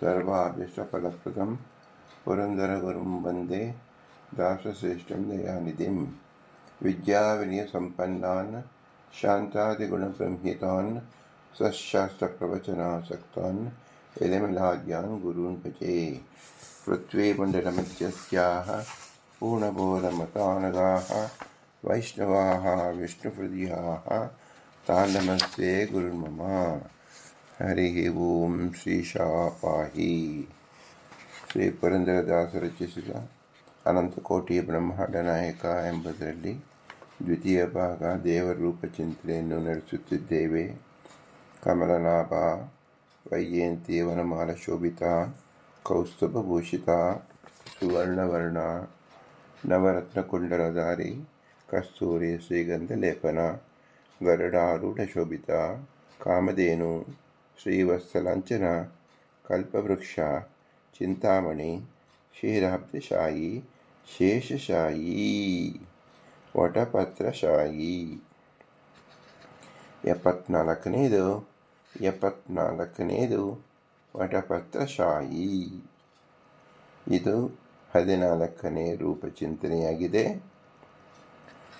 सर्वाभीष्टफलप्रदं पुरन्दरगुरुं वंदे दासश्रेष्ठं दयानिधिं विद्याविनयसम्पन्नान् शान्तादिगुणबृंहितान् सशास्त्रप्रवचनासक्तान् यदमिलाज्ञान् गुरून् भजे। पृथ्वीमण्डलमध्यस्याः पूर्णबोधमतानगाः, वैष्णवाः विष्णुहृदयाः तान् नमस्ते गुरुर्मम। हरिः ಓಂ ಶ್ರೀ ಶಾಪಾಹಿ ಶ್ರೀ ಪುರಂದರದಾಸ ರಚಿಸಿದ ಅನಂತಕೋಟಿ ಬ್ರಹ್ಮಾಂಡ ನಾಯಕ ಎಂಬುದರಲ್ಲಿ ದ್ವಿತೀಯ ಭಾಗ ದೇವರ ರೂಪ ಚಿಂತನೆಯನ್ನು ನಡೆಸುತ್ತಿದ್ದೇವೆ. ಕಮಲನಾಭ ವೈಜಯಂತಿ ವನಮಾಲ ಶೋಭಿತ ಕೌಸ್ತುಭಭೂಷಿತ ಸುವರ್ಣವರ್ಣ, ನವರತ್ನ ಕುಂಡಲಧಾರಿ ಕಸ್ತೂರಿ ಶ್ರೀಗಂಧ ಲೇಪನ, ಗರುಡಾರೂಢ ಶೋಭಿತ, ಕಾಮಧೇನು ಶ್ರೀವತ್ಸಲಾಂಛನ ಕಲ್ಪವೃಕ್ಷ ಚಿಂತಾಮಣಿ ಕ್ಷೀರಾಬ್ಧಶಾಯಿ ಶೇಷಶಾಯಿ ವಟಪತ್ರಶಾಯಿ ಎಪ್ಪತ್ನಾಲ್ಕನೇದು ಎಪ್ಪತ್ನಾಲ್ಕನೇದು ವಟಪತ್ರಶಾಯಿ ಇದು ಹದಿನಾಲ್ಕನೇ ರೂಪಚಿಂತನೆಯಾಗಿದೆ.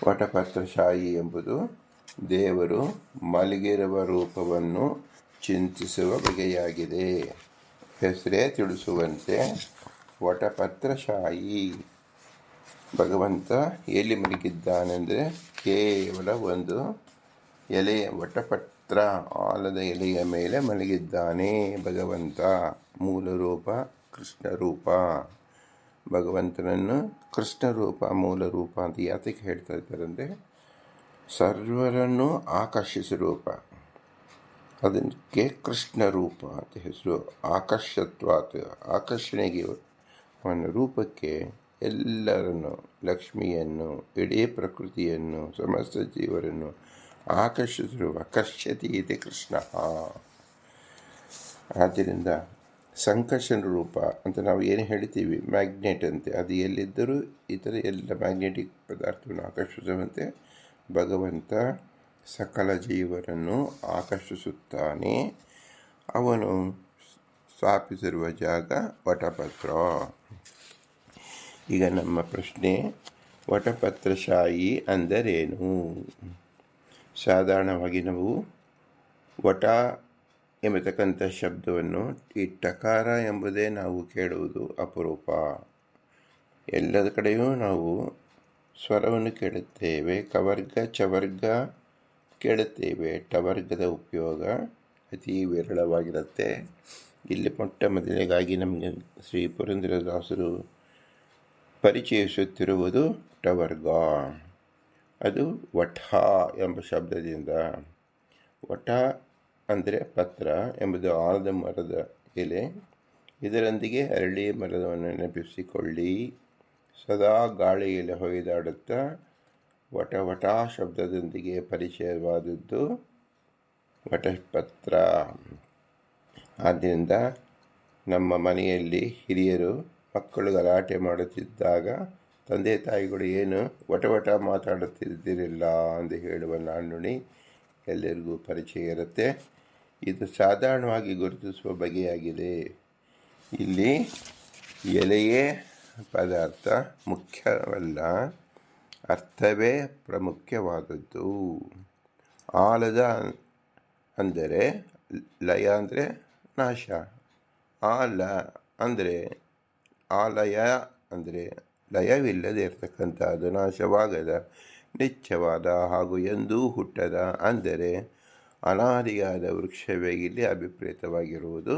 ವಟಪತ್ರಶಾಯಿ ಎಂಬುದು ದೇವರು ಮಲಗಿರುವ ರೂಪವನ್ನು ಚಿಂತಿಸುವ ಬಗೆಯಾಗಿದೆ. ಹೆಸರೇ ತಿಳಿಸುವಂತೆ ವಟಪತ್ರಶಾಯಿ ಭಗವಂತ ಎಲ್ಲಿ ಮಲಗಿದ್ದಾನೆಂದರೆ ಕೇವಲ ಒಂದು ಎಲೆಯ ವಟಪತ್ರ ಆಲದ ಎಲೆಯ ಮೇಲೆ ಮಲಗಿದ್ದಾನೆ ಭಗವಂತ. ಮೂಲ ರೂಪ ಕೃಷ್ಣ ಭಗವಂತನನ್ನು ಕೃಷ್ಣ ರೂಪ ಮೂಲ ರೂಪ ಅಂತ ಯಾತಕ್ಕೆ ಹೇಳ್ತಾ ಇದ್ದಾರೆ ಅಂದರೆ ಸರ್ವರನ್ನು ಆಕರ್ಷಿಸುವ ರೂಪ. ಅದಕ್ಕೆ ಕೃಷ್ಣ ರೂಪ ಅಂತ ಹೆಸರು. ಆಕರ್ಷತ್ವಾತ್, ಆಕರ್ಷಣೆಗೆ ಅವನ ರೂಪಕ್ಕೆ ಎಲ್ಲರನ್ನು, ಲಕ್ಷ್ಮಿಯನ್ನು ಇಡೀ ಪ್ರಕೃತಿಯನ್ನು, ಸಮಸ್ತ ಜೀವರನ್ನು ಆಕರ್ಷಿಸಿರುವ ಕರ್ಷತಿ ಇದೆ ಕೃಷ್ಣ. ಆದ್ದರಿಂದ ಸಂಕರ್ಷಣ ರೂಪ ಅಂತ ನಾವು ಏನು ಹೇಳ್ತೀವಿ? ಮ್ಯಾಗ್ನೆಟ್ ಅಂತೆ. ಅದು ಎಲ್ಲಿದ್ದರೂ ಇತರ ಎಲ್ಲ ಮ್ಯಾಗ್ನೆಟಿಕ್ ಪದಾರ್ಥವನ್ನು ಆಕರ್ಷಿಸುವಂತೆ ಭಗವಂತ ಸಕಲ ಜೀವರನ್ನು ಆಕರ್ಷಿಸುತ್ತಾನೆ. ಅವನು ಸ್ಥಾಪಿಸಿರುವ ಜಾಗ ವಟಪತ್ರ. ಈಗ ನಮ್ಮ ಪ್ರಶ್ನೆ, ವಟಪತ್ರಶಾಹಿ ಅಂದರೇನು? ಸಾಧಾರಣವಾಗಿ ನಾವು ವಟ ಎಂಬತಕ್ಕಂಥ ಶಬ್ದವನ್ನು ಈ ಟಕಾರ ಎಂಬುದೇ ನಾವು ಕೇಳುವುದು ಅಪರೂಪ. ಎಲ್ಲದ ಕಡೆಯೂ ನಾವು ಸ್ವರವನ್ನು ಕೇಳುತ್ತೇವೆ. ಕವರ್ಗ, ಚವರ್ಗ ಕೇಳುತ್ತೇವೆ. ಟವರ್ಗದ ಉಪಯೋಗ ಅತಿ ವಿರಳವಾಗಿರುತ್ತೆ. ಇಲ್ಲಿ ಮೊಟ್ಟ ಮೊದಲಿಗಾಗಿ ನಮಗೆ ಶ್ರೀ ಪುರಂದರದಾಸರು ಪರಿಚಯಿಸುತ್ತಿರುವುದು ಟವರ್ಗ. ಅದು ವಠ ಎಂಬ ಶಬ್ದದಿಂದ, ವಠ ಅಂದರೆ ಪತ್ರ ಎಂಬುದು ಆಲದ ಮರದ ಎಲೆ. ಇದರೊಂದಿಗೆ ಅರಳಿ ಮರವನ್ನು ನೆನಪಿಸಿಕೊಳ್ಳಿ. ಸದಾ ಗಾಳಿಯಲ್ಲಿ ಹೊಯ್ದಾಡುತ್ತಾ ವಟ ವಟ ಶಬ್ದದೊಂದಿಗೆ ಪರಿಚಯವಾದದ್ದು ವಟಪತ್ರ. ಆದ್ದರಿಂದ ನಮ್ಮ ಮನೆಯಲ್ಲಿ ಹಿರಿಯರು, ಮಕ್ಕಳು ಗಲಾಟೆ ಮಾಡುತ್ತಿದ್ದಾಗ ತಂದೆ ತಾಯಿಗಳು ಏನು ವಟವಟ ಮಾತಾಡುತ್ತಿದ್ದಿರಲಿಲ್ಲ ಎಂದು ಹೇಳುವ ನಾಣ್ಣುಣಿ ಎಲ್ಲರಿಗೂ ಪರಿಚಯ ಇರುತ್ತೆ. ಇದು ಸಾಧಾರಣವಾಗಿ ಗುರುತಿಸುವ ಬಗೆಯಾಗಿದೆ. ಇಲ್ಲಿ ಎಲೆಯೇ ಪದಾರ್ಥ ಮುಖ್ಯವಲ್ಲ. ಅರ್ಥವೇ ಪ್ರಮುಖ್ಯವಾದದ್ದು. ಆಲದ ಅಂದರೆ ಲಯ ಅಂದರೆ ನಾಶ. ಆಲ ಅಂದರೆ ಆಲಯ ಅಂದರೆ ಲಯವಿಲ್ಲದೆ ಇರತಕ್ಕಂಥದ್ದು ನಾಶವಾಗದ ನಿಚ್ಚವಾದ ಹಾಗೂ ಎಂದೂ ಹುಟ್ಟದ ಅಂದರೆ ಅನಾದಿಯಾದ ವೃಕ್ಷವೇ ಇಲ್ಲಿ ಅಭಿಪ್ರೇತವಾಗಿರುವುದು.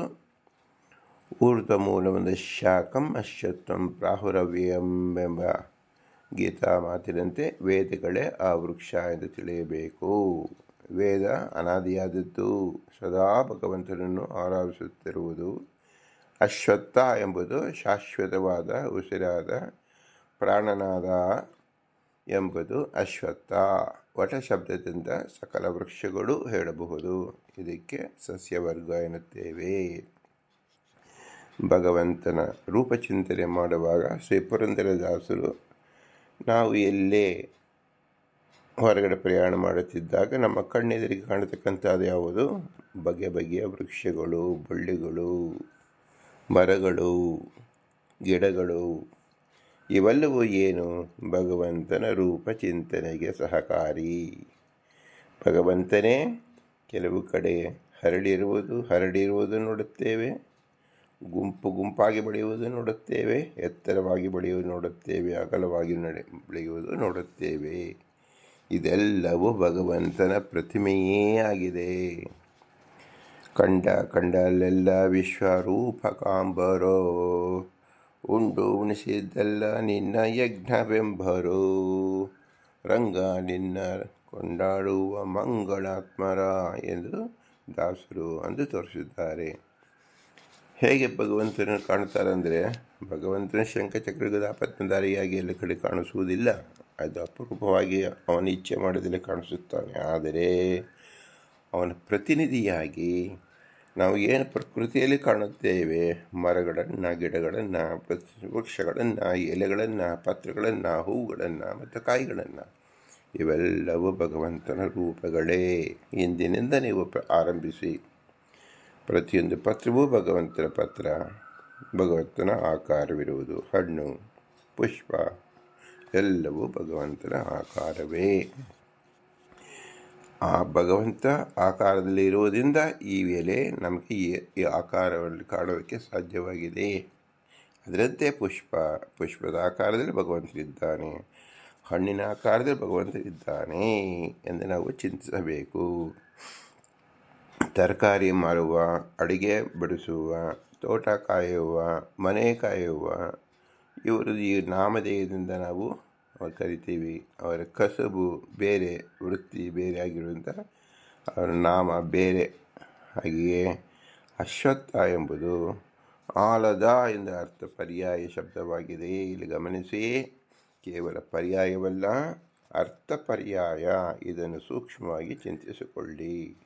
ಊರ್ಧ್ವ ಮೂಲವನ್ನು ಶಾಖಂ ಅಶ್ವತ್ವಂ ಪ್ರಾಹುರವ್ಯಂ ಎಂಬ ಗೀತಾ ಮಾತಿನಂತೆ ವೇದಗಳೇ ಆ ವೃಕ್ಷ ಎಂದು ತಿಳಿಯಬೇಕು. ವೇದ ಅನಾದಿಯಾದದ್ದು ಸದಾ ಭಗವಂತನನ್ನು ಆರಾಧಿಸುತ್ತಿರುವುದು ಅಶ್ವತ್ಥ ಎಂಬುದು ಶಾಶ್ವತವಾದ ಉಸಿರಾದ ಪ್ರಾಣನಾದ ಎಂಬುದು ಅಶ್ವತ್ಥ. ವಟ ಶಬ್ದದಿಂದ ಸಕಲ ವೃಕ್ಷಗಳು ಹೇಳಬಹುದು. ಇದಕ್ಕೆ ಸಸ್ಯವರ್ಗ ಎನ್ನುತ್ತೇವೆ. ಭಗವಂತನ ರೂಪಚಿಂತನೆ ಮಾಡುವಾಗ ಶ್ರೀ ಪುರಂದರದಾಸರು ನಾವು ಎಲ್ಲೇ ಹೊರಗಡೆ ಪ್ರಯಾಣ ಮಾಡುತ್ತಿದ್ದಾಗ ನಮ್ಮ ಕಣ್ಣೆದುರಿಗೆ ಕಾಣತಕ್ಕಂಥದ್ದು ಯಾವುದು? ಬಗೆ ಬಗೆಯ ವೃಕ್ಷಗಳು, ಬಳ್ಳಿಗಳು, ಮರಗಳು, ಗಿಡಗಳು. ಇವೆಲ್ಲವೂ ಏನು? ಭಗವಂತನ ರೂಪ ಚಿಂತನೆಗೆ ಸಹಕಾರಿ. ಭಗವಂತನೇ ಕೆಲವು ಕಡೆ ಹರಡಿರುವುದು ಹರಡಿರುವುದು ನೋಡುತ್ತೇವೆ. ಗುಂಪು ಗುಂಪಾಗಿ ಬೆಳೆಯುವುದು ನೋಡುತ್ತೇವೆ, ಎತ್ತರವಾಗಿ ಬೆಳೆಯುವುದು ನೋಡುತ್ತೇವೆ, ಅಗಲವಾಗಿ ನಡೆ ಬೆಳೆಯುವುದು ನೋಡುತ್ತೇವೆ. ಇದೆಲ್ಲವೂ ಭಗವಂತನ ಪ್ರತಿಮೆಯೇ ಆಗಿದೆ. ಕಂಡ ಕಂಡಲ್ಲೆಲ್ಲ ವಿಶ್ವರೂಪಕಾಂಬರೋ ಉಂಡು ಉಣಿಸಿದ್ದೆಲ್ಲ ನಿನ್ನ ಯಜ್ಞವೆಂಬರು. ರಂಗ ನಿನ್ನ ಕೊಂಡಾಡುವ ಮಂಗಳಾತ್ಮರ ಎಂದು ದಾಸರು ಅಂದು ತೋರಿಸಿದ್ದಾರೆ. ಹೇಗೆ ಭಗವಂತನ ಅಂದರೆ ಭಗವಂತನ ಶಂಖಚಕ್ರಗದ ಗದಾಪತ್ನಧಾರಿಯಾಗಿ ಎಲ್ಲ ಕಡೆ ಕಾಣಿಸುವುದಿಲ್ಲ. ಅದು ಅಪರೂಪವಾಗಿ ಅವನ ಇಚ್ಛೆ ಮಾಡಿದಲ್ಲಿ ಕಾಣಿಸುತ್ತಾನೆ. ಆದರೆ ಅವನ ಪ್ರತಿನಿಧಿಯಾಗಿ ನಾವು ಏನು ಪ್ರಕೃತಿಯಲ್ಲಿ ಕಾಣುತ್ತೇವೆ? ಮರಗಳನ್ನು, ಗಿಡಗಳನ್ನು ವೃಕ್ಷಗಳನ್ನು, ಎಲೆಗಳನ್ನು, ಪತ್ರಗಳನ್ನು, ಹೂವುಗಳನ್ನು ಮತ್ತು ಕಾಯಿಗಳನ್ನು. ಇವೆಲ್ಲವೂ ಭಗವಂತನ ರೂಪಗಳೇ. ಇಂದಿನಿಂದ ನೀವು ಆರಂಭಿಸಿ ಪ್ರತಿಯೊಂದು ಪತ್ರವೂ ಭಗವಂತನ ಪತ್ರ. ಭಗವಂತನ ಆಕಾರವಿರುವುದು, ಹಣ್ಣು, ಪುಷ್ಪ, ಎಲ್ಲವೂ ಭಗವಂತನ ಆಕಾರವೇ. ಆ ಭಗವಂತ ಆಕಾರದಲ್ಲಿ ಇರುವುದರಿಂದ ಈ ವೇಳೆ ನಮಗೆ ಈ ಆಕಾರವನ್ನು ಕಾಣೋದಕ್ಕೆ ಸಾಧ್ಯವಾಗಿದೆ. ಅದರಂತೆ ಪುಷ್ಪ, ಪುಷ್ಪದ ಆಕಾರದಲ್ಲಿ ಭಗವಂತನಿದ್ದಾನೆ, ಹಣ್ಣಿನ ಆಕಾರದಲ್ಲಿ ಭಗವಂತನಿದ್ದಾನೆ ಎಂದು ನಾವು ಚಿಂತಿಸಬೇಕು. ತರಕಾರಿ ಮಾರುವ, ಅಡಿಗೆ ಬಡಿಸುವ, ತೋಟ ಕಾಯುವ, ಮನೆ ಕಾಯುವ, ಇವರು ಈ ನಾಮಧೇಯದಿಂದ ನಾವು ಕರಿತೀವಿ. ಅವರ ಕಸಬು ಬೇರೆ, ವೃತ್ತಿ ಬೇರೆ ಆಗಿರುವಂಥ ಅವರ ನಾಮ ಬೇರೆ. ಹಾಗೆಯೇ ಅಶ್ವತ್ಥ ಎಂಬುದು ಆಲದ ಎಂದ ಅರ್ಥ ಪರ್ಯಾಯ ಶಬ್ದವಾಗಿದೆ. ಇಲ್ಲಿ ಗಮನಿಸಿ, ಕೇವಲ ಪರ್ಯಾಯವಲ್ಲ, ಅರ್ಥ ಪರ್ಯಾಯ. ಇದನ್ನು ಸೂಕ್ಷ್ಮವಾಗಿ ಚಿಂತಿಸಿಕೊಳ್ಳಿ.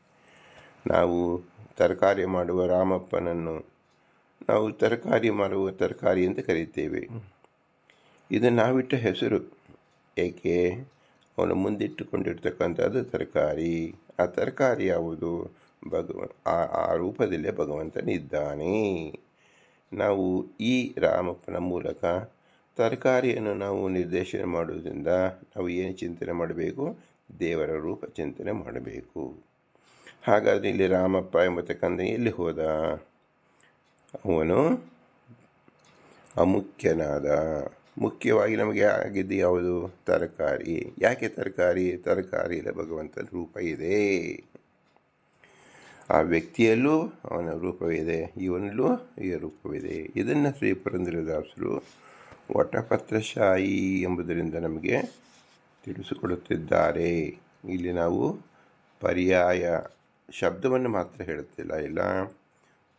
ನಾವು ತರಕಾರಿ ಮಾಡುವ ರಾಮಪ್ಪನನ್ನು ನಾವು ತರಕಾರಿ ಮಾಡುವ ತರಕಾರಿ ಅಂತ ಕರೀತೇವೆ. ಇದು ನಾವಿಟ್ಟ ಹೆಸರು. ಏಕೆ? ಅವನು ಮುಂದಿಟ್ಟುಕೊಂಡಿರ್ತಕ್ಕಂಥದ್ದು ತರಕಾರಿ. ಆ ತರಕಾರಿ ಯಾವುದು? ಭಗವ, ಆ ಆ ರೂಪದಲ್ಲೇ ಭಗವಂತನಿದ್ದಾನೆ ನಾವು ಈ ರಾಮಪ್ಪನ ಮೂಲಕ ತರಕಾರಿಯನ್ನು ನಾವು ನಿರ್ದೇಶನ ಮಾಡುವುದರಿಂದ ನಾವು ಏನು ಚಿಂತನೆ ಮಾಡಬೇಕು? ದೇವರ ರೂಪ ಚಿಂತನೆ ಮಾಡಬೇಕು. ಹಾಗಾದರೆ ಇಲ್ಲಿ ರಾಮಪ್ಪ ಎಂಬತಕ್ಕಂಥ ಎಲ್ಲಿ ಹೋದ? ಅವನು ಅಮುಖ್ಯನಾದ. ಮುಖ್ಯವಾಗಿ ನಮಗೆ ಆಗಿದ್ದು ಯಾವುದು? ತರಕಾರಿ. ಯಾಕೆ ತರಕಾರಿ? ತರಕಾರಿಯಲ್ಲಿ ಭಗವಂತನ ರೂಪ ಇದೆ. ಆ ವ್ಯಕ್ತಿಯಲ್ಲೂ ಅವನ ರೂಪವಿದೆ, ಇವನಲ್ಲೂ ಈ ರೂಪವಿದೆ. ಇದನ್ನು ಶ್ರೀ ಪುರಂದರದಾಸರು ವಟಪತ್ರಶಾಹಿ ಎಂಬುದರಿಂದ ನಮಗೆ ತಿಳಿಸಿಕೊಡುತ್ತಿದ್ದಾರೆ. ಇಲ್ಲಿ ನಾವು ಪರ್ಯಾಯ ಶಬ್ದವನ್ನು ಮಾತ್ರ ಹೇಳುತ್ತಿಲ್ಲ. ಇಲ್ಲ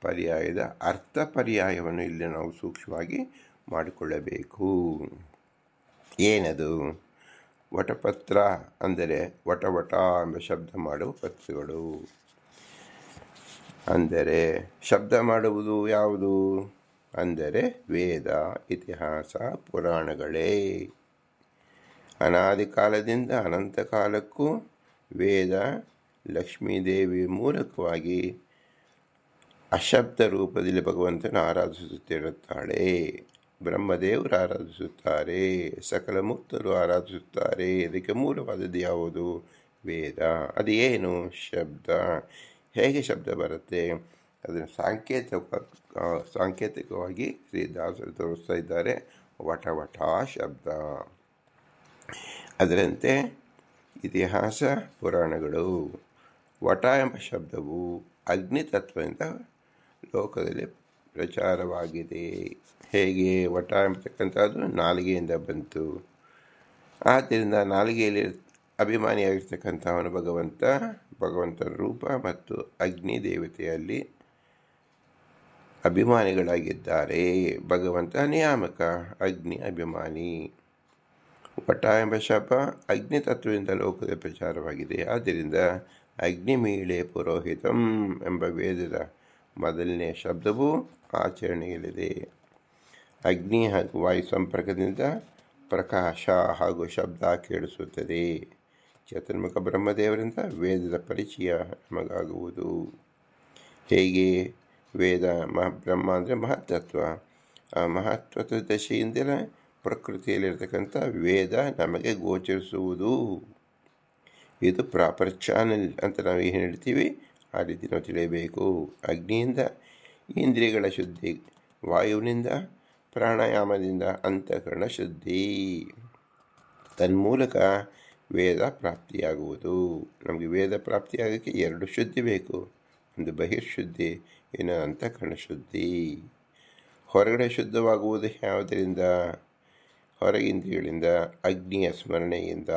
ಪರ್ಯಾಯದ ಅರ್ಥ ಪರ್ಯಾಯವನ್ನು ಇಲ್ಲಿ ನಾವು ಸೂಕ್ಷ್ಮವಾಗಿ ಮಾಡಿಕೊಳ್ಳಬೇಕು. ಏನದು? ವಟಪತ್ರ ಅಂದರೆ ವಟವಟ ಎಂಬ ಶಬ್ದ ಮಾಡುವ ಪತ್ರಗಳು ಅಂದರೆ ಶಬ್ದ ಮಾಡುವುದು ಯಾವುದು? ಅಂದರೆ ವೇದ, ಇತಿಹಾಸ, ಪುರಾಣಗಳೇ. ಅನಾದಿ ಕಾಲದಿಂದ ಅನಂತ ಕಾಲಕ್ಕೂ ವೇದ ಲಕ್ಷ್ಮೀದೇವಿ ಮೂಲಕವಾಗಿ ಅಶಬ್ದ ರೂಪದಲ್ಲಿ ಭಗವಂತನ ಆರಾಧಿಸುತ್ತಿರುತ್ತಾಳೆ. ಬ್ರಹ್ಮದೇವರು ಆರಾಧಿಸುತ್ತಾರೆ, ಸಕಲ ಮುಕ್ತರು ಆರಾಧಿಸುತ್ತಾರೆ. ಇದಕ್ಕೆ ಮೂಲವಾದದ್ದು ಯಾವುದು? ವೇದ. ಅದು ಏನು ಶಬ್ದ. ಹೇಗೆ ಶಬ್ದ ಬರುತ್ತೆ? ಅದನ್ನು ಸಾಂಕೇತ ಸಾಂಕೇತಿಕವಾಗಿ ಶ್ರೀದಾಸರು ತೋರಿಸ್ತಾ ಇದ್ದಾರೆ. ವಟ ವಟ ಶಬ್ದ. ಅದರಂತೆ ಇತಿಹಾಸ, ಪುರಾಣಗಳು. ವಟ ಎಂಬ ಶಬ್ದವು ಅಗ್ನಿ ತತ್ವದಿಂದ ಲೋಕದಲ್ಲಿ ಪ್ರಚಾರವಾಗಿದೆ. ಹೇಗೆ ವಟ ಎಂಬತಕ್ಕಂಥದ್ದು ನಾಲಿಗೆಯಿಂದ ಬಂತು. ಆದ್ದರಿಂದ ನಾಲಿಗೆಯಲ್ಲಿ ಅಭಿಮಾನಿಯಾಗಿರ್ತಕ್ಕಂಥವನು ಭಗವಂತ, ಭಗವಂತನ ರೂಪ ಮತ್ತು ಅಗ್ನಿ ದೇವತೆಯಲ್ಲಿ ಅಭಿಮಾನಿಗಳಾಗಿದ್ದಾರೆ. ಭಗವಂತ ನಿಯಾಮಕ, ಅಗ್ನಿ ಅಭಿಮಾನಿ. ವಟ ಎಂಬ ಶಾಪ ಅಗ್ನಿ ತತ್ವದಿಂದ ಲೋಕದ ಪ್ರಚಾರವಾಗಿದೆ. ಆದ್ದರಿಂದ ಅಗ್ನಿಮೀಳೆ ಪುರೋಹಿತಂ ಎಂಬ ವೇದದ ಮೊದಲನೇ ಶಬ್ದವು ಆಚರಣೆಯಲ್ಲಿದೆ. ಅಗ್ನಿ ಹಾಗೂ ವಾಯು ಸಂಪರ್ಕದಿಂದ ಪ್ರಕಾಶ ಹಾಗೂ ಶಬ್ದ ಕೇಳಿಸುತ್ತದೆ. ಚತುರ್ಮುಖ ಬ್ರಹ್ಮದೇವರಿಂದ ವೇದದ ಪರಿಚಯ ನಮಗಾಗುವುದು. ಹೇಗೆ? ವೇದ ಮಹ ಬ್ರಹ್ಮ ಅಂದರೆ ಮಹತ್ತತ್ವ ಆ ಮಹತ್ವದ ದಶೆಯಿಂದಲೇ ಪ್ರಕೃತಿಯಲ್ಲಿರ್ತಕ್ಕಂಥ ವೇದ ನಮಗೆ ಗೋಚರಿಸುವುದು. ಇದು ಪ್ರಾಪರ್ ಚಾನೆಲ್ ಅಂತ ನಾವು ಏನು ಹೇಳ್ತೀವಿ? ಆ ರೀತಿ ನಾವು ತಿಳಿಯಬೇಕು. ಅಗ್ನಿಯಿಂದ, ಇಂದ್ರಿಯಗಳ ಶುದ್ಧಿ, ವಾಯುವಿನಿಂದ, ಪ್ರಾಣಾಯಾಮದಿಂದ ಅಂತಃಕರಣ ಶುದ್ಧಿ. ತನ್ಮೂಲಕ ವೇದ ಪ್ರಾಪ್ತಿಯಾಗುವುದು. ನಮಗೆ ವೇದ ಪ್ರಾಪ್ತಿಯಾಗೋಕ್ಕೆ ಎರಡು ಶುದ್ಧಿ ಬೇಕು. ಒಂದು ಬಹಿರ್ಶುದ್ಧಿ ಇನ್ನು ಅಂತಃಕರಣ ಶುದ್ಧಿ. ಹೊರಗಡೆ ಶುದ್ಧವಾಗುವುದು ಯಾವುದರಿಂದ? ಹೊರಗಿಂದ್ರಿಯಗಳಿಂದ ಅಗ್ನಿಯ ಸ್ಮರಣೆಯಿಂದ,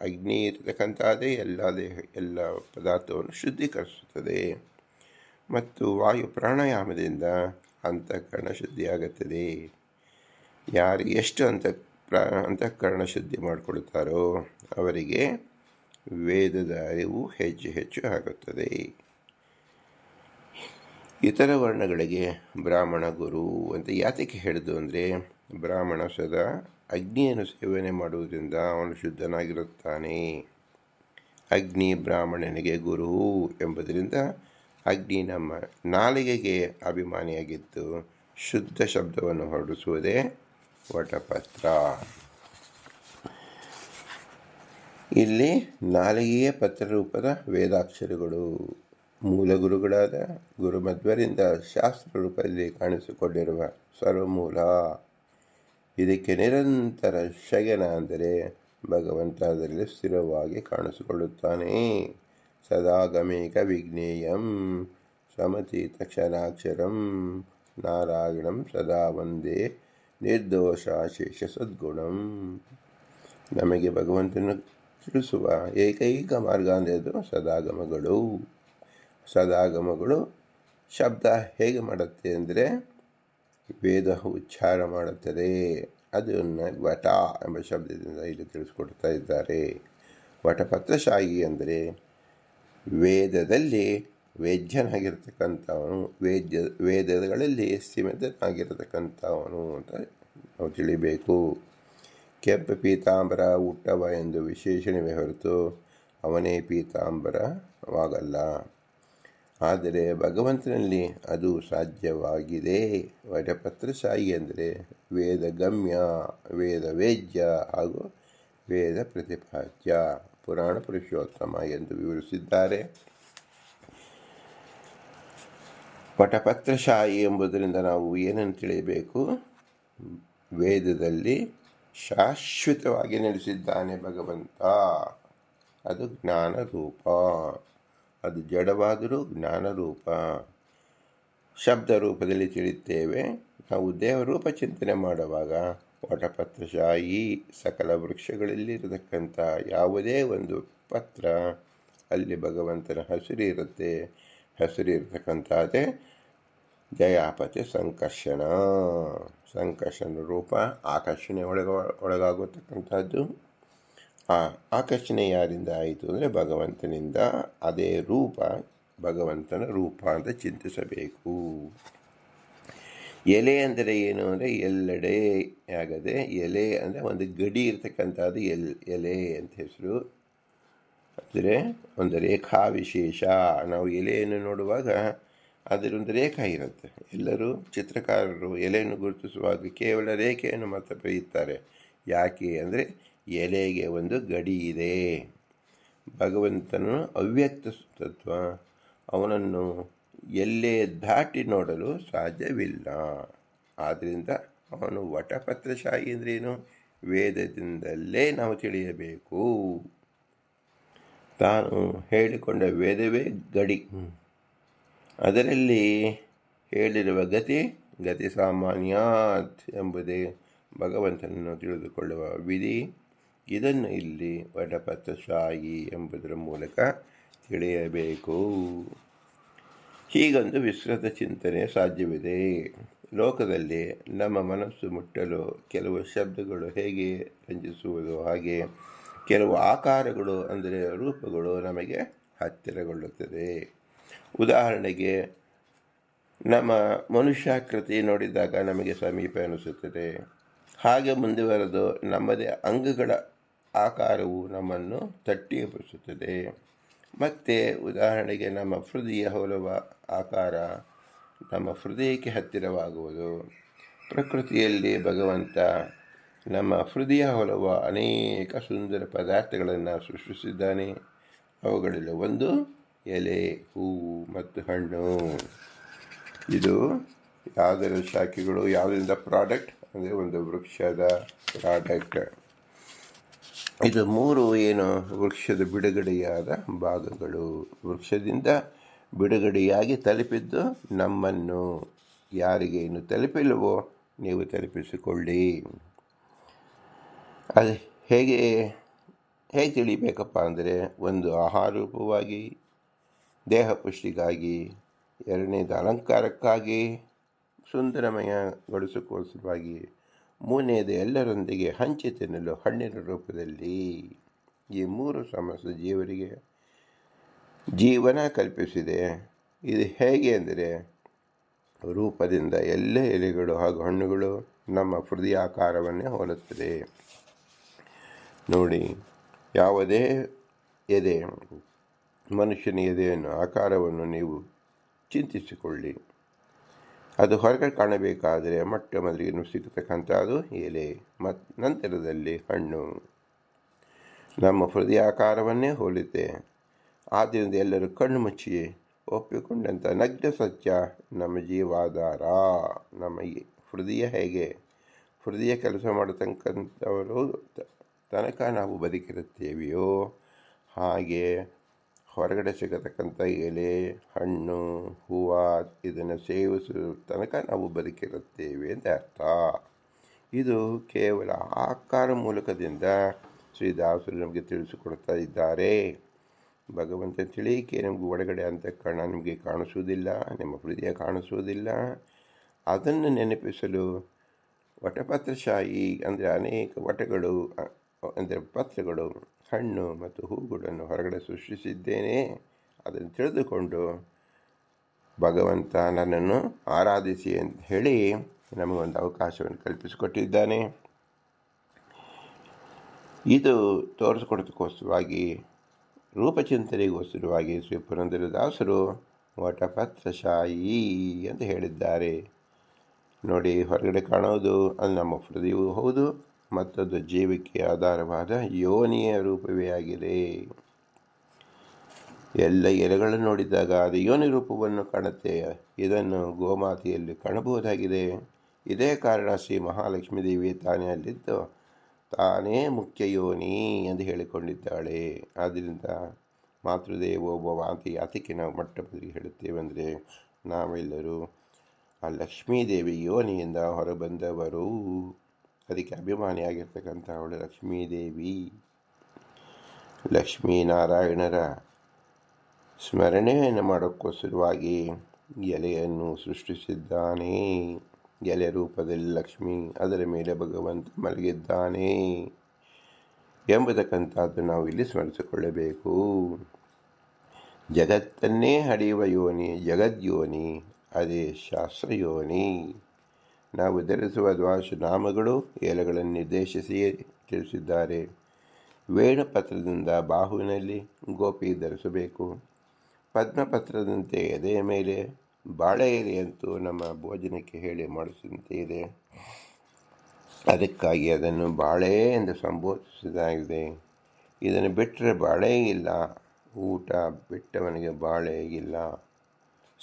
ಅಗ್ನಿ ಇರತಕ್ಕಂಥದ್ದೇ ಎಲ್ಲ ದೇಹ, ಎಲ್ಲ ಪದಾರ್ಥವನ್ನು ಶುದ್ಧೀಕರಿಸುತ್ತದೆ. ಮತ್ತು ವಾಯು ಪ್ರಾಣಾಯಾಮದಿಂದ ಅಂತಃಕರಣ ಶುದ್ಧಿಯಾಗುತ್ತದೆ. ಯಾರು ಎಷ್ಟು ಅಂತ, ಪ್ರಾ, ಅಂತಃಕರಣ ಶುದ್ಧಿ ಮಾಡಿಕೊಳ್ತಾರೋ ಅವರಿಗೆ ವೇದದ ಅರಿವು ಹೆಚ್ಚು ಹೆಚ್ಚು ಆಗುತ್ತದೆ. ಇತರ ವರ್ಣಗಳಿಗೆ ಬ್ರಾಹ್ಮಣ ಗುರು ಅಂತ ಯಾತಕ್ಕೆ ಹೇಳಿದ್ದು ಅಂದರೆ, ಬ್ರಾಹ್ಮಣ ಸದಾ ಅಗ್ನಿಯನ್ನು ಸೇವನೆ ಮಾಡುವುದರಿಂದ ಅವನು ಶುದ್ಧನಾಗಿರುತ್ತಾನೆ. ಅಗ್ನಿ ಬ್ರಾಹ್ಮಣನಿಗೆ ಗುರು ಎಂಬುದರಿಂದ ಅಗ್ನಿ ನಮ್ಮ ನಾಲಿಗೆಗೆ ಅಭಿಮಾನಿಯಾಗಿದ್ದು ಶುದ್ಧ ಶಬ್ದವನ್ನು ಹೊರಡಿಸುವುದೇ ವಟಪತ್ರ. ಇಲ್ಲಿ ನಾಲಿಗೆಯ ಪತ್ರರೂಪದ ವೇದಾಕ್ಷರಗಳು. ಮೂಲ ಗುರುಗಳಾದ ಗುರುಮಧ್ವರಿಂದ ಶಾಸ್ತ್ರ ರೂಪದಲ್ಲಿ ಕಾಣಿಸಿಕೊಂಡಿರುವ ಸರ್ವಮೂಲ. ಇದಕ್ಕೆ ನಿರಂತರ ಶಗನ ಅಂದರೆ ಭಗವಂತ ಅದರಲ್ಲಿ ಸ್ಥಿರವಾಗಿ ಕಾಣಿಸಿಕೊಳ್ಳುತ್ತಾನೆ. ಸದಾಗಮೇಕ ವಿಘ್ನೇಯಂ ಸಮತೀತ ಕ್ಷರಾಕ್ಷರಂ ನಾರಾಯಣಂ ಸದಾ ಒಂದೇ ನಿರ್ದೋಷಾಶೇಷ ಸದ್ಗುಣಂ. ನಮಗೆ ಭಗವಂತನ ತಿಳಿಸುವ ಏಕೈಕ ಮಾರ್ಗ ಅಂದರೆ ಸದಾಗಮಗಳು. ಸದಾಗಮಗಳು ಶಬ್ದ ಹೇಗೆ ಮಾಡುತ್ತೆ ಅಂದರೆ ವೇದ ಉಚ್ಚಾರ ಮಾಡುತ್ತದೆ. ಅದನ್ನು ವಟ ಎಂಬ ಶಬ್ದದಿಂದ ಇಲ್ಲಿ ತಿಳಿಸ್ಕೊಡ್ತಾ ಇದ್ದಾರೆ. ವಟಪತ್ರಶಾಹಿ ಅಂದರೆ ವೇದದಲ್ಲಿ ವೇದ್ಯನಾಗಿರ್ತಕ್ಕಂಥವನು, ವೇದ್ಯ, ವೇದಗಳಲ್ಲಿ ಸೀಮಿತನಾಗಿರತಕ್ಕಂಥವನು ಅಂತ ನಾವು ತಿಳಿಬೇಕು ಕೆಂಪು ಪೀತಾಂಬರ ಹುಟ್ಟವ ಎಂದು ವಿಶೇಷಣವೇ ಹೊರತು ಅವನೇ ಪೀತಾಂಬರವಾಗಲ್ಲ. ಆದರೆ ಭಗವಂತನಲ್ಲಿ ಅದು ಸಾಧ್ಯವಾಗಿದೆ. ವಟಪತ್ರಶಾಹಿ ಅಂದರೆ ವೇದ ಗಮ್ಯ, ವೇದ ವೇದ್ಯ ಹಾಗೂ ವೇದ ಪ್ರತಿಪಾದ್ಯ, ಪುರಾಣ ಪುರುಷೋತ್ತಮ ಎಂದು ವಿವರಿಸಿದ್ದಾರೆ. ವಟಪತ್ರಶಾಹಿ ಎಂಬುದರಿಂದ ನಾವು ಏನನ್ನು ತಿಳಿಯಬೇಕು? ವೇದದಲ್ಲಿ ಶಾಶ್ವತವಾಗಿ ನಡೆಸಿದ್ದಾನೆ ಭಗವಂತ. ಅದು ಜ್ಞಾನ ರೂಪ ಅದು ಜಡವಾದರೂ ಜ್ಞಾನರೂಪ. ಶಬ್ದ ರೂಪದಲ್ಲಿ ತಿಳಿಯುತ್ತೇವೆ. ನಾವು ದೇವರೂಪ ಚಿಂತನೆ ಮಾಡುವಾಗ ವಟಪತ್ರಶಾಹಿ ಸಕಲ ವೃಕ್ಷಗಳಲ್ಲಿ ಇರತಕ್ಕಂಥ ಯಾವುದೇ ಒಂದು ಪತ್ರ ಅಲ್ಲಿ ಭಗವಂತನ ಹಸಿರಿರುತ್ತೆ. ಇರುತ್ತೆ ಹಸಿರು ಇರತಕ್ಕಂಥದ್ದೇ ಜಯಾಪತಿ ಸಂಕರ್ಷಣ. ಸಂಕರ್ಷಣ ರೂಪ ಆಕರ್ಷಣೆ ಒಳಗ ಒಳಗಾಗತಕ್ಕಂಥದ್ದು. ಆ ಆಕರ್ಷಣೆ ಯಾರಿಂದ ಆಯಿತು ಅಂದರೆ ಭಗವಂತನಿಂದ ಅದೇ ರೂಪ, ಭಗವಂತನ ರೂಪ ಅಂತ ಚಿಂತಿಸಬೇಕು. ಎಲೆ ಅಂದರೆ ಏನು ಅಂದರೆ ಎಲ್ಲೆಡೆ ಆಗದೆ, ಎಲೆ ಅಂದರೆ ಒಂದು ಗಡಿ ಇರತಕ್ಕಂಥದ್ದು ಎಲ್, ಎಲೆ ಅಂತ ಹೆಸರು. ಅಂದರೆ ಒಂದು ರೇಖಾ ವಿಶೇಷ. ನಾವು ಎಲೆಯನ್ನು ನೋಡುವಾಗ ಅದರೊಂದು ರೇಖಾ ಇರುತ್ತೆ. ಎಲ್ಲರೂ ಚಿತ್ರಕಾರರು ಎಲೆಯನ್ನು ಗುರುತಿಸುವಾಗ ಕೇವಲ ರೇಖೆಯನ್ನು ಮಾತ್ರ ಬರೆಯುತ್ತಾರೆ. ಯಾಕೆ ಅಂದರೆ ಎಲೆಗೆ ಒಂದು ಗಡಿ ಇದೆ. ಭಗವಂತನು ಅವ್ಯಕ್ತ ತತ್ವ. ಅವನನ್ನು ಎಲ್ಲೇ ದಾಟಿ ನೋಡಲು ಸಾಧ್ಯವಿಲ್ಲ. ಆದ್ದರಿಂದ ಅವನು ವಟಪತ್ರಶಾಹಿ ಅಂದ್ರೇನು ವೇದದಿಂದಲೇ ನಾವು ತಿಳಿಯಬೇಕು. ತಾನು ಹೇಳಿಕೊಂಡ ವೇದವೇ ಗಡಿ. ಅದರಲ್ಲಿ ಹೇಳಿರುವ ಗತಿ ಗತಿ ಸಾಮಾನ್ಯಾತ್ ಎಂಬುದೇ ಭಗವಂತನನ್ನು ತಿಳಿದುಕೊಳ್ಳುವ ವಿಧಿ. ಇದನ್ನು ಇಲ್ಲಿ ವಟಪತ್ರಶಾಹಿ ಎಂಬುದರ ಮೂಲಕ ತಿಳಿಯಬೇಕು. ಹೀಗೊಂದು ವಿಸ್ತೃತ ಚಿಂತನೆ ಸಾಧ್ಯವಿದೆ. ಲೋಕದಲ್ಲಿ ನಮ್ಮ ಮನಸ್ಸು ಮುಟ್ಟಲು ಕೆಲವು ಶಬ್ದಗಳು ಹೇಗೆ ರಂಜಿಸುವುದು ಹಾಗೆ ಕೆಲವು ಆಕಾರಗಳು ಅಂದರೆ ರೂಪಗಳು ನಮಗೆ ಹತ್ತಿರಗೊಳ್ಳುತ್ತದೆ. ಉದಾಹರಣೆಗೆ, ನಮ್ಮ ಮನುಷ್ಯಾಕೃತಿ ನೋಡಿದಾಗ ನಮಗೆ ಸಮೀಪ ಅನಿಸುತ್ತದೆ ಹಾಗೆ ಮುಂದುವರೆದು ನಮ್ಮದೇ ಅಂಗಗಳ ಆಕಾರವು ನಮ್ಮನ್ನು ತಟ್ಟಿ ಎಬ್ಬಿಸುತ್ತದೆ ಮತ್ತು ಉದಾಹರಣೆಗೆ ನಮ್ಮ ಹೃದಯ ಹೋಲುವ ಆಕಾರ ನಮ್ಮ ಹೃದಯಕ್ಕೆ ಹತ್ತಿರವಾಗುವುದು. ಪ್ರಕೃತಿಯಲ್ಲಿ ಭಗವಂತ ನಮ್ಮ ಹೃದಯ ಹೊಲವ ಅನೇಕ ಸುಂದರ ಪದಾರ್ಥಗಳನ್ನು ಸೃಷ್ಟಿಸಿದ್ದಾನೆ. ಅವುಗಳಲ್ಲಿ ಒಂದು ಎಲೆ, ಹೂವು ಮತ್ತು ಹಣ್ಣು. ಇದು ಯಾವುದರ ಶಾಖೆಗಳು, ಯಾವುದರಿಂದ ಪ್ರಾಡಕ್ಟ್ ಅಂದರೆ ಒಂದು ವೃಕ್ಷದ ಪ್ರಾಡಕ್ಟ್ ಇದು ಮೂರು ಏನು ವೃಕ್ಷದ ಬಿಡುಗಡೆಯಾದ ಭಾಗಗಳು. ವೃಕ್ಷದಿಂದ ಬಿಡುಗಡೆಯಾಗಿ ತಲುಪಿದ್ದು ನಮ್ಮನ್ನು ಯಾರಿಗೆ ಇನ್ನು ತಲುಪಿಲ್ಲವೋ ನೀವು ತಲುಪಿಸಿಕೊಳ್ಳಿ. ಅದು ಹೇಗೆ ಹೇಗೆ ತಿಳಿಬೇಕಪ್ಪ ಅಂದರೆ ಒಂದು ಆಹಾರ ರೂಪವಾಗಿ ದೇಹ ಪುಷ್ಟಿಗಾಗಿ, ಎರಡನೇದು ಅಲಂಕಾರಕ್ಕಾಗಿ ಸುಂದರಮಯಗೊಳಿಸಿಕೋಸ್ಕರವಾಗಿ ಮೂರನೇದು ಎಲ್ಲರೊಂದಿಗೆ ಹಂಚಿ ತಿನ್ನಲು ಹಣ್ಣಿನ ರೂಪದಲ್ಲಿ ಈ ಮೂರು ಸಮಸ್ಯೆ ಜೀವರಿಗೆ ಜೀವನ ಕಲ್ಪಿಸಿದೆ. ಇದು ಹೇಗೆ ಅಂದರೆ, ರೂಪದಿಂದ ಎಲ್ಲ ಎಲೆಗಳು ಹಾಗೂ ಹಣ್ಣುಗಳು ನಮ್ಮ ಹೃದಯಾಕಾರವನ್ನೇ ಹೋಲುತ್ತದೆ. ನೋಡಿ, ಯಾವುದೇ ಎದೆ, ಮನುಷ್ಯನ ಎದೆಯನ್ನು, ಆಕಾರವನ್ನು ನೀವು ಚಿಂತಿಸಿಕೊಳ್ಳಿ. ಅದು ಹೊರಗಡೆ ಕಾಣಬೇಕಾದರೆ ಮೊಟ್ಟ ಮೊದಲಿಗೆ ಸಿಗತಕ್ಕಂಥದ್ದು ಎಲೆ ಮತ್ತು ನಂತರದಲ್ಲಿ ಹಣ್ಣು. ನಮ್ಮ ಹೃದಯಾಕಾರವನ್ನೇ ಹೋಲಿತೆ ಆದ್ದರಿಂದ ಎಲ್ಲರೂ ಕಣ್ಣು ಮುಚ್ಚಿ ಒಪ್ಪಿಕೊಂಡಂಥ ನಗ್ನ ಸತ್ಯ ನಮ್ಮ ಜೀವಾಧಾರ, ನಮ್ಮ ಈ ಹೃದಯ ಹೇಗೆ? ಹೃದಯ ಕೆಲಸ ಮಾಡತಕ್ಕಂಥವರು ತನಕ ನಾವು ಬದುಕಿರುತ್ತೇವೆಯೋ? ಹಾಗೆ ಹೊರಗಡೆ ಸಿಗತಕ್ಕಂಥ ಎಲೆ, ಹಣ್ಣು, ಹೂವು ಇದನ್ನು ಸೇವಿಸುವ ತನಕ ನಾವು ಬದುಕಿರುತ್ತೇವೆ ಅಂತ ಅರ್ಥ. ಇದು ಕೇವಲ ಆಕಾರ ಮೂಲಕದಿಂದ ಶ್ರೀದಾಸರು ನಮಗೆ ತಿಳಿಸಿಕೊಡ್ತಾ ಇದ್ದಾರೆ. ಭಗವಂತ ತಿಳಿಯಿಕೆ ನಮಗೆ ಒಳಗಡೆ ಅಂತ ಕಣ ನಿಮಗೆ ಕಾಣಿಸುವುದಿಲ್ಲ, ನಿಮ್ಮ ಹೃದಯ ಕಾಣಿಸುವುದಿಲ್ಲ. ಅದನ್ನು ನೆನಪಿಸಲು ವಟಪತ್ರಶಾಹಿ ಅಂದರೆ ಅನೇಕ ವಟಗಳು ಅಂದರೆ ಪತ್ರಗಳು ಹಣ್ಣು ಮತ್ತು ಹೂಗಳನ್ನು ಹೊರಗಡೆ ಸೃಷ್ಟಿಸಿದ್ದೇನೆ. ಅದನ್ನು ತಿಳಿದುಕೊಂಡು ಭಗವಂತ ನನ್ನನ್ನು ಆರಾಧಿಸಿ ಅಂತ ಹೇಳಿ ನಮಗೊಂದು ಅವಕಾಶವನ್ನು ಕಲ್ಪಿಸಿಕೊಟ್ಟಿದ್ದಾನೆ. ಇದು ತೋರಿಸಿಕೊಡೋದಕ್ಕೋಸ್ಕರವಾಗಿ ರೂಪಚಿಂತನೆಗೋಸ್ಕರವಾಗಿ ಶ್ರೀ ಪುರಂದರದಾಸರು ವಟಪತ್ರಶಾಯಿ ಅಂತ ಹೇಳಿದ್ದಾರೆ. ನೋಡಿ, ಹೊರಗಡೆ ಕಾಣೋದು ಅದು ನಮ್ಮ ಹೃದಯವೂ ಹೌದು. ಮತ್ತದು ಜೀವಕ್ಕೆ ಆಧಾರವಾದ ಯೋನಿಯ ರೂಪವೇ ಆಗಿದೆ. ಎಲ್ಲ ಎಲೆಗಳನ್ನು ನೋಡಿದಾಗ ಅದು ಯೋನಿ ರೂಪವನ್ನು ಕಾಣುತ್ತೆ. ಇದನ್ನು ಗೋಮಾತೆಯಲ್ಲಿ ಕಾಣಬಹುದಾಗಿದೆ. ಇದೇ ಕಾರಣ ಶ್ರೀ ಮಹಾಲಕ್ಷ್ಮೀ ದೇವಿ ತಾನೇ ಅಲ್ಲಿದ್ದು ತಾನೇ ಮುಖ್ಯ ಯೋನಿ ಎಂದು ಹೇಳಿಕೊಂಡಿದ್ದಾಳೆ. ಆದ್ದರಿಂದ ಮಾತೃದೇವೋ ಭವಾಂತಿ ಯಾತಕ್ಕೆ ನಾವು ಮೊಟ್ಟ ಮೊದಲಿಗೆ ಹೇಳುತ್ತೇವೆ ಅಂದರೆ ನಾವೆಲ್ಲರೂ ಆ ಲಕ್ಷ್ಮೀದೇವಿ ಯೋನಿಯಿಂದ ಹೊರಬಂದವರು. ಅದಕ್ಕೆ ಅಭಿಮಾನಿಯಾಗಿರ್ತಕ್ಕಂಥ ಅವಳು ಲಕ್ಷ್ಮೀದೇವಿ ಲಕ್ಷ್ಮೀನಾರಾಯಣರ ಸ್ಮರಣೆಯನ್ನು ಮಾಡೋಕ್ಕೋಸ್ಕರವಾಗಿ ಎಲೆಯನ್ನು ಸೃಷ್ಟಿಸಿದ್ದಾನೆ. ಎಲೆ ರೂಪದಲ್ಲಿ ಲಕ್ಷ್ಮಿ, ಅದರ ಮೇಲೆ ಭಗವಂತ ಮಲಗಿದ್ದಾನೆ ಎಂಬುದಕ್ಕಂಥದ್ದು ನಾವು ಇಲ್ಲಿ ಸ್ಮರಿಸಿಕೊಳ್ಳಬೇಕು. ಜಗತ್ತನ್ನೇ ಹಡಿಯುವ ಯೋನಿ, ಜಗದ್ಯೋನಿ, ಅದೇ ಶಾಸ್ತ್ರಯೋನಿ. ನಾವು ಧರಿಸುವ ದ್ವಾಶುನಾಮಗಳು ಎಲೆಗಳನ್ನು ನಿರ್ದೇಶಿಸಿಯೇ ತಿಳಿಸಿದ್ದಾರೆ. ವೇಣಪತ್ರದಿಂದ ಬಾಹುವಿನಲ್ಲಿ ಗೋಪಿ ಧರಿಸಬೇಕು. ಪದ್ಮಪತ್ರದಂತೆ ಎದೆಯ ಮೇಲೆ ಬಾಳೆ ಎಲೆಯಂತೂ ನಮ್ಮ ಭೋಜನಕ್ಕೆ ಹೇಳಿ ಮಾಡಿಸಿದಂತೆ ಇದೆ ಅದಕ್ಕಾಗಿ ಅದನ್ನು ಬಾಳೆ ಎಂದು ಸಂಬೋಧಿಸಿದಾಗಿದೆ ಇದನ್ನು ಬಿಟ್ಟರೆ ಬಾಳೆ ಇಲ್ಲ. ಊಟ ಬಿಟ್ಟವನಿಗೆ ಬಾಳೆ ಇಲ್ಲ.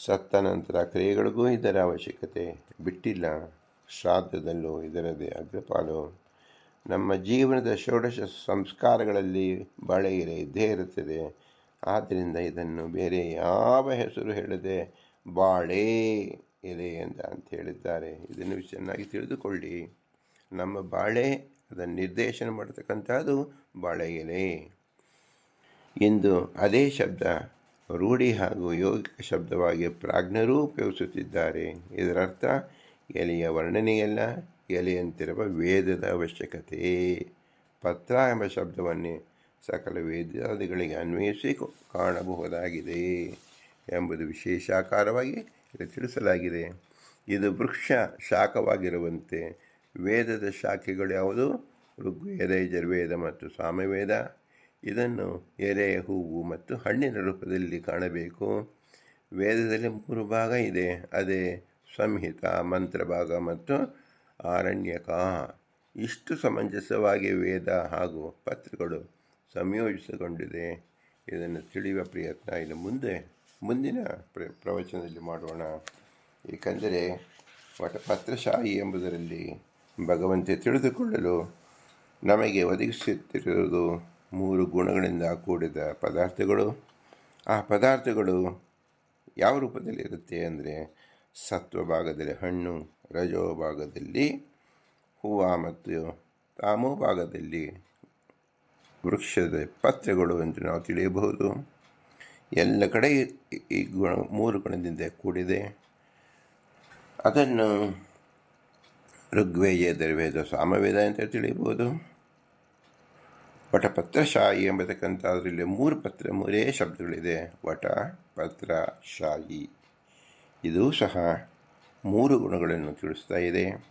ಸತ್ತ ನಂತರ ಕ್ರಿಯೆಗಳಿಗೂ ಇದರ ಅವಶ್ಯಕತೆ ಬಿಟ್ಟಿಲ್ಲ. ಶ್ರಾದ್ದದಲ್ಲೂ ಇದರದೇ ಅಗ್ರಪಾಲು. ನಮ್ಮ ಜೀವನದ ಷೋಡಶ ಸಂಸ್ಕಾರಗಳಲ್ಲಿ ಬಾಳೆ ಎಲೆ ಇದ್ದೇ ಇರುತ್ತದೆ. ಆದ್ದರಿಂದ ಇದನ್ನು ಬೇರೆ ಯಾವ ಹೆಸರು ಹೇಳದೆ ಬಾಳೆ ಎಲೆ ಅಂತ ಅಂತ ಹೇಳಿದ್ದಾರೆ. ಇದನ್ನು ಚೆನ್ನಾಗಿ ತಿಳಿದುಕೊಳ್ಳಿ. ನಮ್ಮ ಬಾಳೆ, ಅದನ್ನು ನಿರ್ದೇಶನ ಮಾಡತಕ್ಕಂಥದ್ದು ಬಾಳೆ ಎಲೆ ಇಂದು ಅದೇ ಶಬ್ದ ರೂಢಿ ಹಾಗೂ ಯೋಗಿಕ ಶಬ್ದವಾಗಿ ಪ್ರಾಜ್ಞರೂ ಉಪಯೋಗಿಸುತ್ತಿದ್ದಾರೆ. ಇದರರ್ಥ ಎಲೆಯ ವರ್ಣನೆಯಲ್ಲ, ಎಲೆಯಂತಿರುವ ವೇದದ ಅವಶ್ಯಕತೆ. ಪತ್ರ ಎಂಬ ಶಬ್ದವನ್ನೇ ಸಕಲ ವೇದಾದಿಗಳಿಗೆ ಅನ್ವಯಿಸಿ ಕಾಣಬಹುದಾಗಿದೆ ಎಂಬುದು ವಿಶೇಷಾಕಾರವಾಗಿ ಇಲ್ಲಿ ತಿಳಿಸಲಾಗಿದೆ. ಇದು ವೃಕ್ಷ ಶಾಖವಾಗಿರುವಂತೆ ವೇದದ ಶಾಖೆಗಳು ಯಾವುದು? ಋಗ್ವೇದ, ಯಜುರ್ವೇದ ಮತ್ತು ಸಾಮವೇದ ಇದನ್ನು ಎಲೆ, ಹೂವು ಮತ್ತು ಹಣ್ಣಿನ ರೂಪದಲ್ಲಿ ಕಾಣಬೇಕು. ವೇದದಲ್ಲಿ ಮೂರು ಭಾಗ ಇದೆ. ಅದೇ ಸಂಹಿತ, ಮಂತ್ರಭಾಗ ಮತ್ತು ಆರಣ್ಯಕ ಇಷ್ಟು ಸಮಂಜಸವಾಗಿ ವೇದ ಹಾಗೂ ಪತ್ರಗಳು ಸಂಯೋಜಿಸಿಕೊಂಡಿದೆ. ಇದನ್ನು ತಿಳಿಯುವ ಪ್ರಯತ್ನ ಇನ್ನು ಮುಂದೆ, ಮುಂದಿನ ಪ್ರ, ಪ್ರವಚನದಲ್ಲಿ ಮಾಡೋಣ. ಏಕೆಂದರೆ ವಟಪತ್ರಶಾಹಿ ಎಂಬುದರಲ್ಲಿ ಭಗವಂತೆ ತಿಳಿದುಕೊಳ್ಳಲು ನಮಗೆ ಒದಗಿಸುತ್ತಿರುವುದು ಮೂರು ಗುಣಗಳಿಂದ ಕೂಡಿದ ಪದಾರ್ಥಗಳು. ಆ ಪದಾರ್ಥಗಳು ಯಾವ ರೂಪದಲ್ಲಿರುತ್ತೆ ಅಂದರೆ ಸತ್ವ ಭಾಗದಲ್ಲಿ ಹಣ್ಣು, ರಜೋ ಭಾಗದಲ್ಲಿ ಹೂವು ಮತ್ತು ತಾಮೋ ಭಾಗದಲ್ಲಿ ವೃಕ್ಷದ ಪತ್ರಗಳು ಎಂದು ನಾವು ತಿಳಿಯಬಹುದು. ಎಲ್ಲ ಕಡೆ ಈ ಗುಣ, ಮೂರು ಗುಣದಿಂದ ಕೂಡಿದೆ. ಅದನ್ನು ಋಗ್ವೇದ ದ್ರವೇದ ಸಾಮವೇದ ಅಂತ ತಿಳಿಯಬಹುದು. ವಟಪತ್ರಶಾಹಿ ಎಂಬತಕ್ಕಂಥ ಅದರಲ್ಲಿ ಮೂರು ಪತ್ರ, ಮೂರೇ ಶಬ್ದಗಳಿದೆ. ವಟ ಪತ್ರ ಶಾಹಿ ಇದು ಸಹ ಮೂರು ಗುಣಗಳನ್ನು ತಿಳಿಸ್ತಾ ಇದೆ.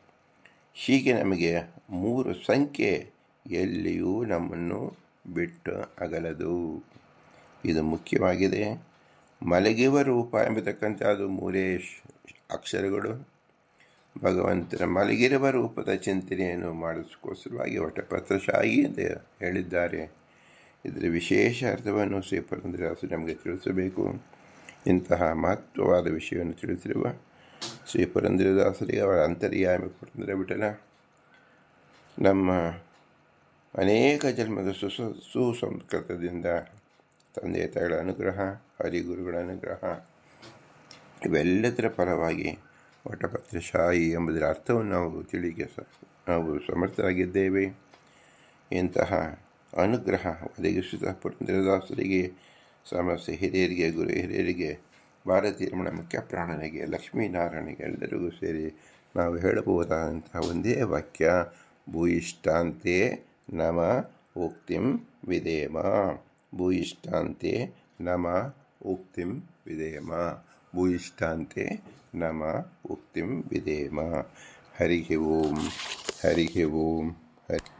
ಹೀಗೆ ನಮಗೆ ಮೂರು ಸಂಖ್ಯೆ ಎಲ್ಲಿಯೂ ನಮ್ಮನ್ನು ಬಿಟ್ಟು ಅಗಲದು. ಇದು ಮುಖ್ಯವಾಗಿದೆ. ಮಲಗಿವ ರೂಪ ಎಂಬತಕ್ಕಂಥದ್ದು ಮೂರೇ ಅಕ್ಷರಗಳು. ಭಗವಂತನ ಮಲಗಿರುವ ರೂಪದ ಚಿಂತನೆಯನ್ನು ಮಾಡಿಸ್ಕೋಸ್ಕರವಾಗಿ ವಟಪತ್ರಶಾಹಿ ಅಂತ ಹೇಳಿದ್ದಾರೆ. ಇದರ ವಿಶೇಷ ಅರ್ಥವನ್ನು ಶ್ರೀ ಪರಂದ್ರಾಸು ನಮಗೆ ತಿಳಿಸಬೇಕು. ಇಂತಹ ಮಹತ್ವವಾದ ವಿಷಯವನ್ನು ತಿಳಿಸಿರುವ ಶ್ರೀ ಪುರಂದ್ರದಾಸರಿಗೆ ಅವರ ಅಂತರ್ಯಾಮಿ ಪುರಂದ್ರ ಬಿಟ್ಟಲ ನಮ್ಮ ಅನೇಕ ಜನ್ಮದ ಸುಸ ಸುಸಂಸ್ಕೃತದಿಂದ ತಂದೆ ತಾಯಿಗಳ ಅನುಗ್ರಹ, ಹರಿಗುರುಗಳ ಅನುಗ್ರಹ, ಇವೆಲ್ಲದರ ಪರವಾಗಿ ವಟಪತ್ರಶಾಹಿ ಎಂಬುದರ ಅರ್ಥವನ್ನು ನಾವು ತಿಳಿಗೆ ನಾವು ಸಮರ್ಥರಾಗಿದ್ದೇವೆ. ಇಂತಹ ಅನುಗ್ರಹ ಒದಗಿಸಿದ ಪುರಂದರದಾಸರಿಗೆ ಸಮಸ್ಯೆ ಹಿರಿಯರಿಗೆ ಗುರು ಹಿರಿಯರಿಗೆ ಭಾರತೀಯ ರಮಣ ಮುಖ್ಯ ಪ್ರಾಣನಿಗೆ ಲಕ್ಷ್ಮೀನಾರಾಯಣಿಗೆ ಎಲ್ಲರಿಗೂ ಸೇರಿ ನಾವು ಹೇಳಬಹುದಾದಂತಹ ಒಂದೇ ವಾಕ್ಯ ಭೂಯಿಷ್ಟಾಂತೆ ನಮ ಉಕ್ತಿಂ ವಿಧೇಮ ಭೂಯಿಷ್ಟಾಂತೆ ನಮ ಉಕ್ತಿಂ ವಿಧೇಮ ಭೂಯಿಷ್ಟಾಂತೆ ನಮ ಉಕ್ತಿಂ ವಿಧೇಮ ಹರಿ ಓಂ ಹರಿ ಓಂ ಹರಿ